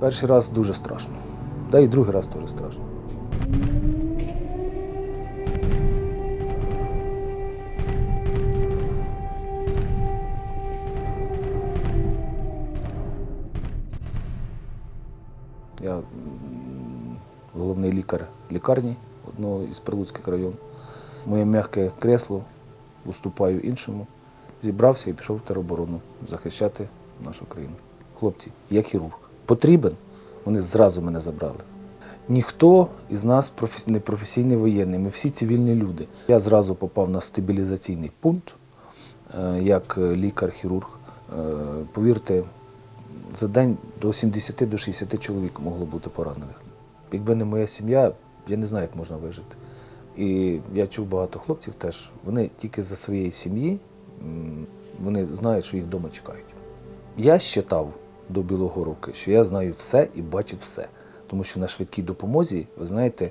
Перший раз дуже страшно. Та і другий раз теж страшно. Я головний лікар лікарні одного із Прилуцьких районів. Моє м'яке кресло уступаю іншому. Зібрався і пішов в тероборону захищати нашу країну. Хлопці, я хірург. Потрібен, вони зразу мене забрали. Ніхто із нас не професійний воєнний, ми всі цивільні люди. Я зразу попав на стабілізаційний пункт е, як лікар-хірург. Е, Повірте, за день до 70 до 60 чоловік могло бути поранених. Якби не моя сім'я, я не знаю, як можна вижити. І я чув багато хлопців теж, вони тільки за своєї сім'ї, вони знають, що їх вдома чекають. Я считав до білого року, що я знаю все і бачив все. Тому що на швидкій допомозі, ви знаєте,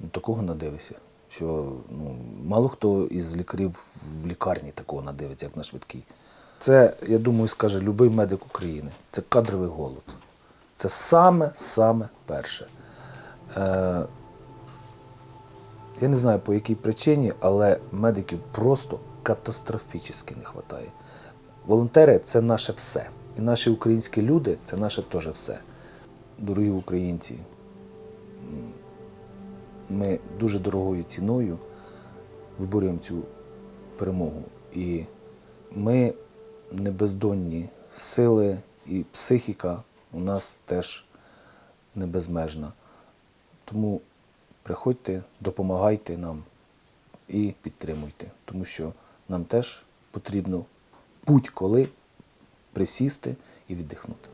ну, такого надивися. Що ну, мало хто із лікарів в лікарні такого надивиться, як на швидкій. Це, я думаю, скаже будь-який медик України. Це кадровий голод. Це саме-саме перше. Е, я не знаю по якій причині, але медиків просто катастрофічно не вистачає. Волонтери це наше все. І наші українські люди це наше теж все. Дорогі українці, ми дуже дорогою ціною виборюємо цю перемогу. І ми не бездонні сили і психіка у нас теж не безмежна. Тому приходьте, допомагайте нам і підтримуйте, тому що нам теж потрібно будь-коли присісти і віддихнути.